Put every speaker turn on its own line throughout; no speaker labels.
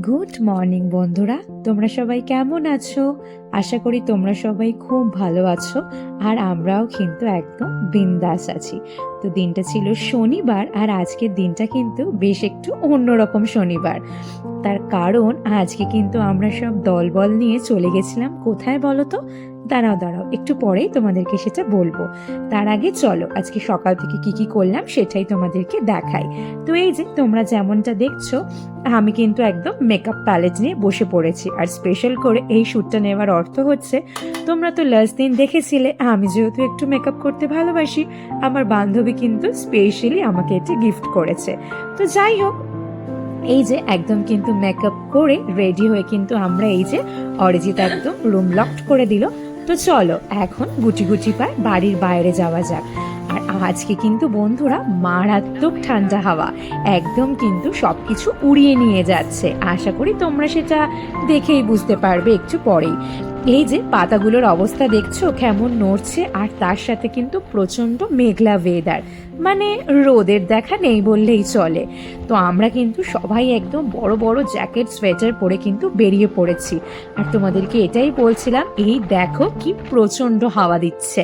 Good morning বন্ধুরা। তোমরা সবাই কেমন আছো? আশা করি তোমরা সবাই খুব ভালো আছো, আর আমরাও কিন্তু একদম বিন্দাস আছি। তো দিনটা ছিল শনিবার, আর আজকের দিনটা কিন্তু বেশ একটু অন্যরকম শনিবার। তার কারণ, আজকে কিন্তু আমরা সব দলবল নিয়ে চলে গেছিলাম। কোথায় বলো তো? দাঁড়াও দাঁড়াও, একটু পরেই তোমাদেরকে সেটা বলব। তার আগে চলো, আজকে সকাল থেকে কি কি করলাম সেটাই তোমাদেরকে দেখাই। তো এই যে, তোমরা যেমনটা দেখছ, আমি কিন্তু একদম মেকআপ প্যালেট নিয়ে বসে পড়েছি। আর স্পেশাল করে এই শ্যুটটা নেওয়ার অর্থ হচ্ছে, তোমরা তো লাস্ট দিন দেখেছিলে, আমি যেহেতু একটু মেকআপ করতে ভালোবাসি, আমার বান্ধবী কিন্তু স্পেশালি আমাকে এটি গিফট করেছে। তো যাই হোক, এই যে একদম কিন্তু মেকআপ করে রেডি হয়ে কিন্তু আমরা এই যে অরিজিৎ একদম রুম লকড করে দিল। তো চলো, এখন গুটি গুটি পায় বাড়ির বাইরে যাওয়া যাক। আজকে কিন্তু বন্ধুরা মারাত্মক ঠান্ডা হাওয়া। একদম কিন্তু সব কিছু উড়িয়ে নিয়ে যাচ্ছে। আশা করি তোমরা সেটা দেখেই বুঝতে পারবে একটু পরেই। এই যে পাতাগুলোর অবস্থা দেখছ, কেমন নড়ছে, আর তার সাথে কিন্তু প্রচণ্ড মেঘলা ওয়েদার মানে রোদের দেখা নেই বললেই চলে। তো আমরা কিন্তু সবাই একদম বড় বড় জ্যাকেট সোয়েটার পরে কিন্তু বেরিয়ে পড়েছি। আর তোমাদেরকে এটাই বলছিলাম, এই দেখো কি প্রচণ্ড হাওয়া দিচ্ছে।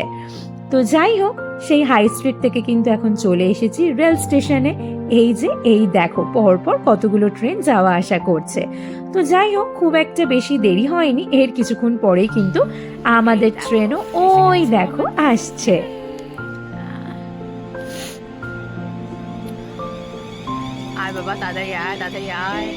তো যাই হোক, সেই হাই স্ট্রিট থেকে কিন্তু এখন চলে এসেছি রেল স্টেশনে এই যে, এই দেখো, পরপর কতগুলো ট্রেন যাওয়া আসা করছে। তো যাই হোক, খুব একটা বেশি দেরি হয়নি, এর কিছুক্ষণ পরেই কিন্তু আমাদের ট্রেনও ওই দেখো আসছে।
আয় বাবা, তাড়াতাড়ি আয় তাড়াতাড়ি আয়।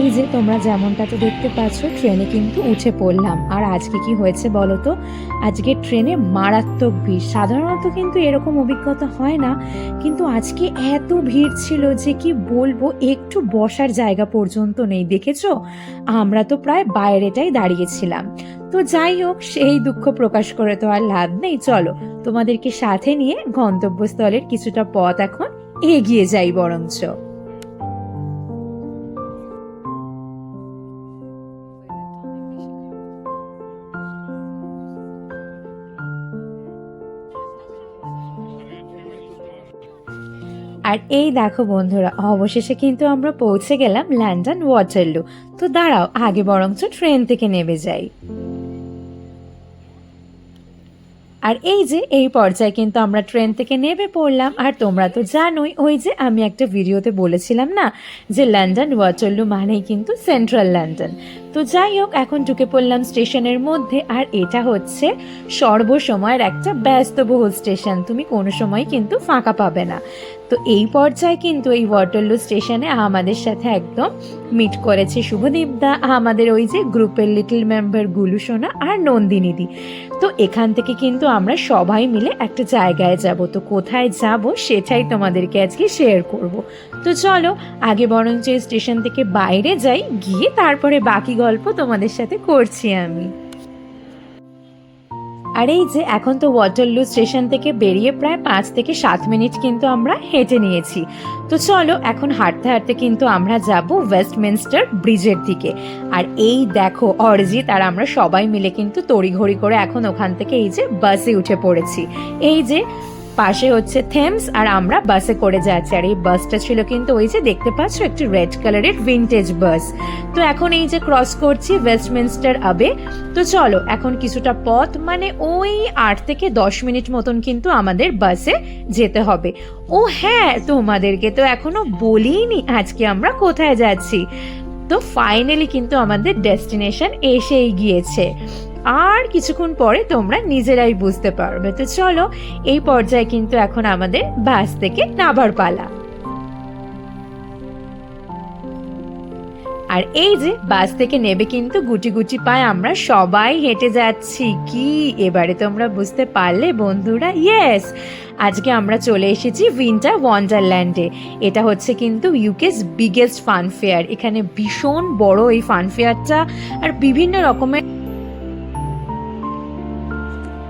এই যে তোমরা যেমনটা তো দেখতে পাচ্ছ, ট্রেনে কিন্তু উঠে পড়লাম। আর আজকে কি হয়েছে বলো তো? আজকে ট্রেনে মারাত্মক ভিড়। সাধারণত কিন্তু এরকম অভিজ্ঞতা হয় না, কিন্তু আজকে এত ভিড় ছিল যে কি বলব, একটু বসার জায়গা পর্যন্ত নেই, দেখেছ? আমরা তো প্রায় বাইরেটাই দাঁড়িয়েছিলাম। তো যাই হোক, সেই দুঃখ প্রকাশ করে তো আর লাভ নেই। চলো, তোমাদেরকে সাথে নিয়ে গন্তব্যস্থলের কিছুটা পথ এখন এগিয়ে যাই বরঞ্চ। আর এই দেখো বন্ধুরা, অবশেষে কিন্তু আমরা পৌঁছে গেলাম লন্ডন ওয়াটারলু তো দাঁড়াও, আগে বরঞ্চ ট্রেন থেকে নেমে যাই। আর এই যে, এই পর্যায়ে কিন্তু আমরা ট্রেন থেকে নেমে পড়লাম। আর তোমরা তো জানোই, ওই যে আমি একটা ভিডিওতে বলেছিলাম না, যে লন্ডন ওয়াটারলু মানেই কিন্তু সেন্ট্রাল লন্ডন তো যাই হোক, এখন ঢুকে পড়লাম স্টেশনের মধ্যে, আর এটা হচ্ছে সর্বসময়ের একটা ব্যস্তবহুল স্টেশন। তুমি কোনো সময় কিন্তু ফাঁকা পাবে না। তো এই পর্যায়ে কিন্তু এই ওয়াটারলু স্টেশনে আমাদের সাথে একদম মিট করেছে শুভদীপদা আমাদের ওই যে গ্রুপের লিটল মেম্বার গুলু সোনা আর নন্দিনীদি। তো এখান থেকে কিন্তু আমরা সবাই মিলে একটা জায়গায় যাব। তো কোথায় যাব সেটাই তোমাদেরকে আজকে শেয়ার করব। তো চলো, আগে বরঞ্চ স্টেশন থেকে বাইরে যাই, গিয়ে তারপরে বাকি গল্প তোমাদের সাথে করছি আমি। আর এই যে এখন তো ওয়াটারলু স্টেশন থেকে বেরিয়ে প্রায় পাঁচ থেকে সাত মিনিট কিন্তু আমরা হেঁটে নিয়েছি। তো চলো এখন হাঁটতে হাঁটতে কিন্তু আমরা যাব ওয়েস্টমিনস্টার ব্রিজের দিকে। আর এই দেখো অরিজিৎ আর আমরা সবাই মিলে কিন্তু তড়িঘড়ি করে এখন ওখান থেকে এই যে বাসে উঠে পড়েছি। এই যে পাশে হচ্ছে থেমস আর আমরা বাসে করে যাচ্ছি। আর এই বাসটা ছিল কিন্তু ওই যে দেখতে পাচ্ছ একটি রেড কালারের ভিনটেজ বাস। তো এখন এই যে ক্রস করছি ওয়েস্টমিনস্টার আবে, তো চলো এখন কিছুটা পথ মানে ওই আট থেকে দশ মিনিট মতন কিন্তু আমাদের বাসে যেতে হবে। ও হ্যাঁ তোমাদেরকে তো এখনও বলিনি আজকে আমরা কোথায় যাচ্ছি। তো ফাইনালি কিন্তু আমাদের ডেস্টিনেশন এসেই গিয়েছে। আর কিছুক্ষণ পরে তোমরা নিজেরাই বুঝতে পারবে। তো চলো, এই পর্যায়ে কিন্তু এখন আমাদের বাস থেকে নাবার পালা। আর এই যে, বাস থেকে নেবে কিন্তু গুটি গুটি পায়ে আমরা সবাই হেঁটে যাচ্ছি। কি? এবারে তোমরা বুঝতে পারলে বন্ধুরা ইয়েস আজকে আমরা চলে এসেছি উইন্টার ওয়ান্ডারল্যান্ডে এটা হচ্ছে কিন্তু ইউকেস বিগেস্ট ফান ফেয়ার এখানে ভীষণ বড় এই ফান ফেয়ারটা আর বিভিন্ন রকমের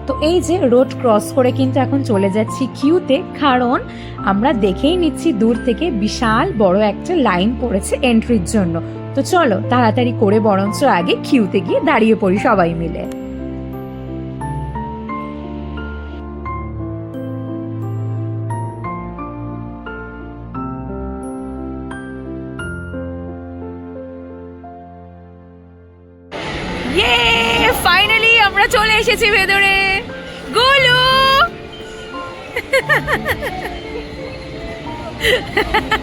তো এই যে রোড ক্রস করে কিন্তু এখন চলে যাচ্ছি কিউতে কারণ আমরা দেখেই নিচ্ছি দূর থেকে বিশাল বড় একটা লাইন পড়েছে এন্ট্রির জন্য। তো চলো, তাড়াতাড়ি করে বরঞ্চ আগে কিউতে গিয়ে দাঁড়িয়ে পড়ি সবাই মিলে।
ফাইনালি আমরা চলে এসেছি ভেতরে। গুলু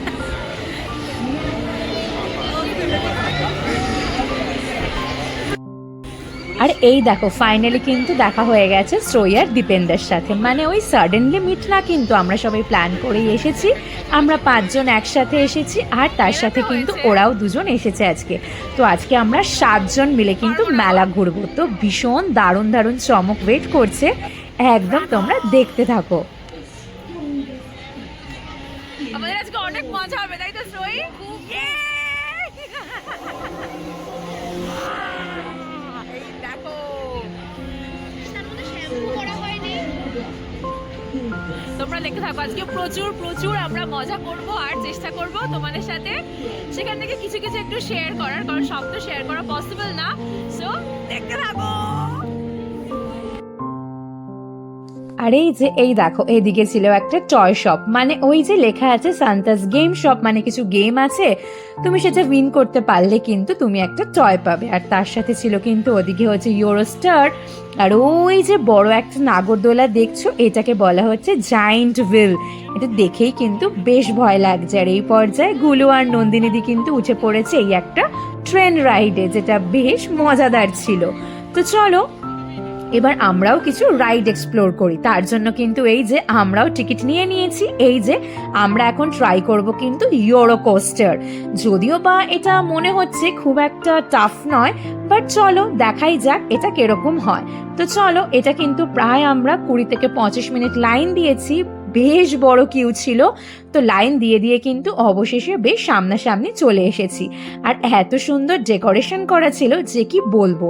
আর এই দেখো ফাইনালি কিন্তু দেখা হয়ে গেছে শ্রয়ার দীপেন্দার সাথে। মানে ওই সাডেনলি মিট না কিন্তু আমরা সবাই প্ল্যান করেই এসেছি, আমরা পাঁচজন একসাথে এসেছি আর তার সাথে কিন্তু ওরাও দুজন এসেছে আজকে। তো আজকে আমরা সাতজন মিলে কিন্তু মেলা ঘুরবো। তো ভীষণ দারুণ দারুণ চমক ওয়েট করছে। একদম তোমরা দেখতে থাকো।
আমাদের আজকে অনেক মজা হবে, তাই তো, শ্রয়ী? তোমরা দেখতে থাকো আজকে প্রচুর প্রচুর আমরা মজা করব আর চেষ্টা করব তোমাদের সাথে। সেখান থেকে কিছু কিছু একটু শেয়ার করার, কারণ সব তো শেয়ার করা পসিবল না। সো দেখতে থাকো।
আর এই যে, এই দেখো এইদিকে ছিল একটা টয় শপ মানে ওই যে লেখা আছে সান্তাস গেম শপ মানে কিছু গেম আছে, তুমি সেটা উইন করতে পারলে কিন্তু তুমি একটা টয় পাবে, আর তার সাথে ছিল কিন্তু ওদিকে হচ্ছে ইউরোস্টার আর ওই যে বড় একটা নাগরদোলা দেখছ, এটাকে বলা হচ্ছে জায়েন্ট ভিল এটা দেখেই কিন্তু বেশ ভয় লাগছে, আর এই পর্যায়ে গুলু আর নন্দিনীদি কিন্তু উঠে পড়েছে এই একটা ট্রেন রাইডে যেটা বেশ মজাদার ছিল। তো চলো এবার আমরাও কিছু রাইড এক্সপ্লোর করি। তার জন্য কিন্তু এই যে আমরাও টিকিট নিয়ে নিয়েছি, এই যে আমরা এখন ট্রাই করব কিন্তু ইউরো কোস্টার যদিও বা এটা মনে হচ্ছে খুব একটা টাফ নয় বাট চলো দেখাই যাক এটা কীরকম হয়। তো চলো, এটা কিন্তু প্রায় আমরা কুড়ি থেকে পঁচিশ মিনিট লাইন দিয়েছি, বেশ বড় কিউ ছিল। তো লাইন দিয়ে দিয়ে কিন্তু অবশেষে বেশ সামনাসামনি চলে এসেছি। আর এত সুন্দর ডেকোরেশন করা ছিল যে কি বলব?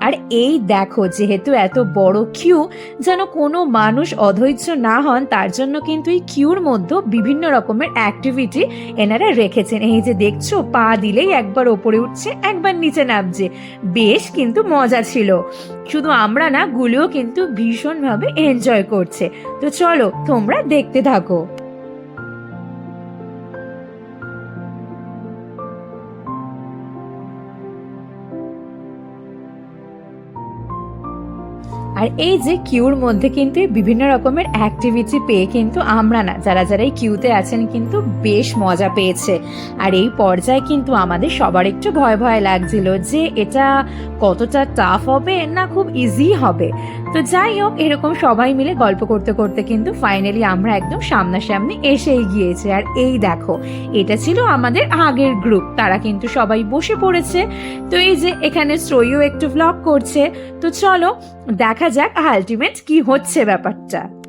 আর এই দেখো, যেহেতু এত বড় কিউ যেন কোনো মানুষ অধৈর্য না হন, তার জন্য কিন্তু এই কিউর মধ্যে বিভিন্ন রকমের অ্যাক্টিভিটি এনারা রেখেছেন। এই যে দেখছ, পা দিলেই একবার ওপরে উঠছে, একবার নিচে নামছে। বেশ কিন্তু মজা ছিল। শুধু আমরা না, গুলিও কিন্তু ভীষণভাবে এনজয় করছে। তো চলো, তোমরা দেখতে থাকো। আর এই যে কিউর মধ্যে কিন্তু বিভিন্ন রকমের অ্যাক্টিভিটি পেয়ে কিন্তু আমরা না, যারা যারা এই কিউতে আছেন কিন্তু বেশ মজা পেয়েছে। আর এই পর্যায়ে কিন্তু আমাদের সবার একটু ভয় ভয় লাগছিল যে এটা কতটা টাফ হবে না খুব ইজি হবে। তো যাই হোক, এরকম সবাই মিলে গল্প করতে করতে কিন্তু ফাইনালি আমরা একদম সামনাসামনি এসেই গিয়েছে। আর এই দেখো, এটা ছিল আমাদের আগের গ্রুপ তারা কিন্তু সবাই বসে পড়েছে। তো এই যে এখানে শ্রয়ও একটু ভ্লগ করছে। তো চলো, দেখা যাক আলটিমেট কি হচ্ছে ব্যাপারটা।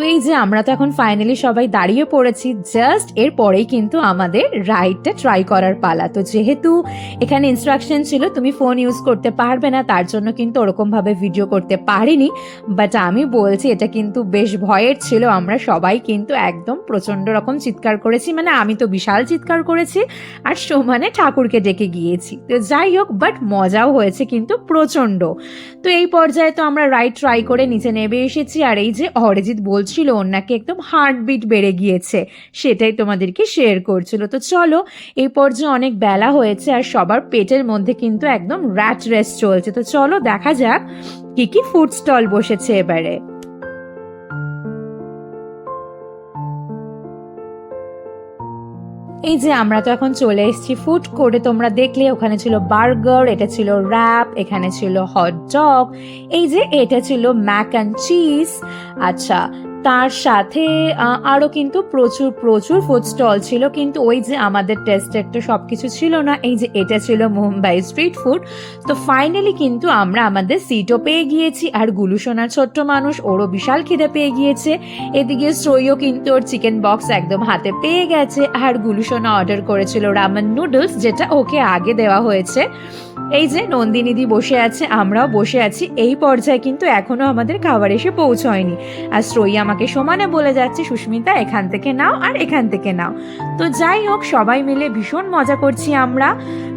তো এই যে আমরা তো এখন ফাইনালি সবাই দাঁড়িয়ে পড়েছি জাস্ট এর পরেই কিন্তু আমাদের রাইডটা ট্রাই করার পালা। তো যেহেতু এখানে ইনস্ট্রাকশন ছিল, তুমি ফোন ইউজ করতে পারবে না, তার জন্য কিন্তু ওরকমভাবে ভিডিও করতে পারিনি। বাট আমি বলছি, এটা কিন্তু বেশ ভয়ের ছিল, আমরা সবাই কিন্তু একদম প্রচণ্ড রকম চিৎকার করেছি। মানে আমি তো বিশাল চিৎকার করেছি, আর সমানে ঠাকুরকে ডেকে গিয়েছি। তো যাই হোক বাট মজাও হয়েছে কিন্তু প্রচণ্ড। তো এই পর্যায়ে তো আমরা রাইড ট্রাই করে নিচে নেমে এসেছি, আর এই যে অরিজিৎ বলছিল ওর নাকি একদম হার্টবিট বেড়ে গিয়েছে। সেটাই তোমাদেরকে শেয়ার করছিল। তো চলো, এই পর্যায়ে অনেক বেলা হয়েছে আর সবার পেটের মধ্যে কিন্তু একদম র্যাট রেস চলছে। তো চলো, দেখা যাক কি কি ফুড স্টল বসেছে এবারে। এই যে আমরা তো এখন চলে এসেছি ফুড কোর্টে তোমরা দেখলে ওখানে ছিল বার্গার এটা ছিল র্যাপ এখানে ছিল হট ডগ এই যে এটা ছিল ম্যাক অ্যান্ড চিজ আচ্ছা তার সাথে আহ, আরও কিন্তু প্রচুর প্রচুর ফুড স্টল ছিল। কিন্তু ওই যে আমাদের টেস্টের তো সব কিছু ছিল না এই যে এটা ছিল মুম্বাই স্ট্রিট ফুড তো ফাইনালি কিন্তু আমরা আমাদের সিটও পেয়ে গিয়েছি আর গুলুসোনার ছোট্ট মানুষ ওরও বিশাল খিদে পেয়ে গিয়েছে। এদিকে শ্রয়ও কিন্তু ওর চিকেন বক্স একদম হাতে পেয়ে গেছে আর গুলুসোনা অর্ডার করেছিল রামেন নুডলস যেটা ওকে আগে দেওয়া হয়েছে। এই যে নন্দিনীদি বসে আছে, আমরাও বসে আছি, এই পর্যায়ে কিন্তু এখনও আমাদের খাবার এসে পৌঁছয়নি। আর শ্রয়ী আমাকে সমানে বলে যাচ্ছে, সুস্মিতা, এখান থেকে নাও আর এখান থেকে নাও। তো যাই হোক, সবাই মিলে ভীষণ মজা করছি আমরা।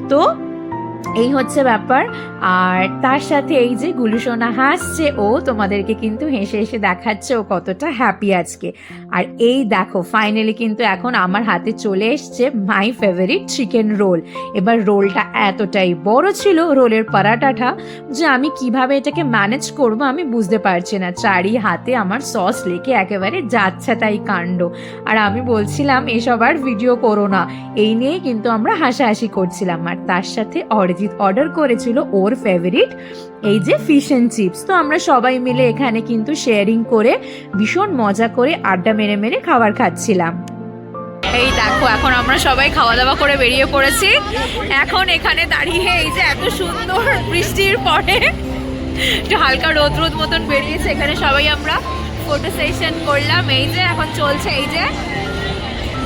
তো এই হচ্ছে ব্যাপার। আর তার সাথে এই যে গুলুসোনা হাসছে, ও তোমাদেরকে কিন্তু হেসে হেসে দেখাচ্ছে, ও কতটা হ্যাপি আজকে। আর এই দেখো ফাইনালি কিন্তু এখন আমার হাতে চলে এসছে মাই ফেভারিট চিকেন রোল এবার রোলটা এতটাই বড় ছিল, রোলের পরাটাটা, যে আমি কীভাবে এটাকে ম্যানেজ করব আমি বুঝতে পারছি না। চারি হাতে আমার সস লেগে একেবারে যাচ্ছে তাই কাণ্ড। আর আমি বলছিলাম, এসব আর ভিডিও করো না। এই নিয়েই কিন্তু আমরা হাসাহাসি করছিলাম। আর তার সাথে অরিজিৎ অর্ডার করেছিল ওর ফেভারিট এই যে ফিশ অ্যান্ড চিপস তো আমরা সবাই মিলে এখানে কিন্তু শেয়ারিং করে ভীষণ মজা করে আড্ডা মেরে মেরে খাবার খাচ্ছিলাম।
এই দেখো, এখন আমরা সবাই খাওয়া দাওয়া করে বেরিয়ে পড়েছি। এখন এখানে দাঁড়িয়ে এই যে এত সুন্দর বৃষ্টির পরে একটু হালকা রোদ রোদ মতন বেরিয়েছে। এখানে সবাই আমরা ফটো সেশন করলাম। এই যে এখন চলছে, এই যে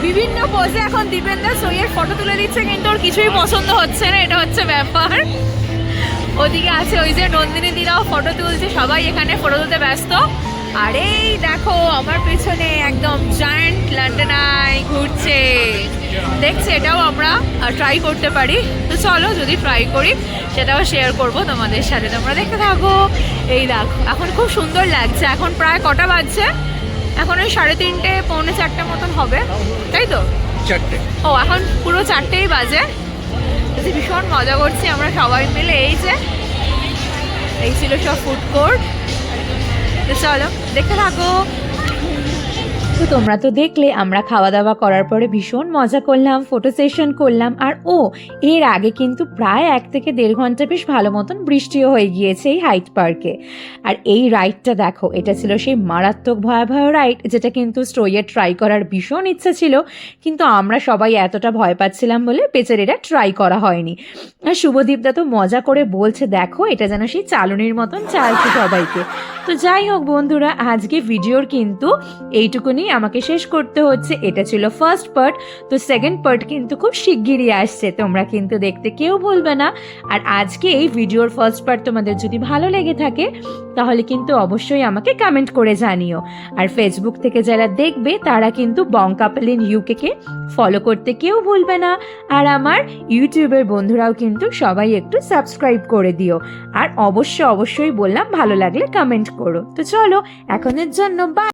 বিভিন্ন পোজে এখন দীপেন্দর সইয়ের ফটো তুলে দিচ্ছে, কিন্তু ওর কিছুই পছন্দ হচ্ছে না, এটা হচ্ছে ব্যাপার। ওদিকে আছে ওই যে নন্দিনী দিরাও ফটো তুলছে, সবাই এখানে ফটো তুলতে ব্যস্ত। আর এই দেখো, আমার পেছনে একদম জায়ান্ট লন্ডন আই ঘুরছে। দেখছি, এটাও আমরা ট্রাই করতে পারি। তো চলো, যদি ট্রাই করি, সেটাও শেয়ার করব তোমাদের সাথে। তোমরা দেখতে থাকো। এই দেখো, এখন খুব সুন্দর লাগছে। এখন প্রায় কটা বাজছে? এখন ওই সাড়ে তিনটে পৌনে চারটে মতন হবে। তাই তো?
চারটে।
ও এখন পুরো চারটেই বাজে। ভীষণ মজা করছি আমরা সবাই মিলে। এই যে এই ছিল সব ফুড কোর্ট চলো দেখতে থাকো।
তো তোমরা তো দেখলে, আমরা খাওয়া দাওয়া করার পরে ভীষণ মজা করলাম ফটো সেশন করলাম। আর ও, এর আগে কিন্তু প্রায় এক থেকে দেড় ঘণ্টা বেশ ভালো মতন বৃষ্টিও হয়ে গিয়েছে এই হাইট পার্কে আর এই রাইডটা দেখো, এটা ছিল সেই মারাত্মক ভয়াবহ রাইড যেটা কিন্তু স্টোয়ে ট্রাই করার ভীষণ ইচ্ছা ছিল। কিন্তু আমরা সবাই এতটা ভয় পাচ্ছিলাম বলে বেচারিটা ট্রাই করা হয়নি। আর শুভদীপদা তো মজা করে বলছে, দেখো, এটা যেন সেই চালনির মতন চালছে সবাইকে। তো যাই হোক বন্ধুরা, আজকে ভিডিওর কিন্তু এইটুকুনি। আমাকে শেষ করতে হচ্ছে। এটা ছিল ফার্স্ট পার্ট তো সেকেন্ড পার্ট কিন্তু খুব শিগগিরই আসছে। তোমরা কিন্তু দেখতে কেউ ভুলবে না। আর আজকে এই ভিডিওর ফার্স্ট পার্ট তোমাদের যদি ভালো লেগে থাকে, তাহলে কিন্তু অবশ্যই আমাকে কমেন্ট করে জানিও। আর ফেসবুক থেকে যারা দেখবে, তারা কিন্তু বঙ্কাপালিন ইউকেকে ফলো করতে কেউ ভুলবে না। আর আমার ইউটিউবের বন্ধুরাও কিন্তু সবাই একটু সাবস্ক্রাইব করে দিও। আর অবশ্য, অবশ্যই বললাম, ভালো লাগলে কমেন্ট করো। তো চলো, এখনের জন্য বা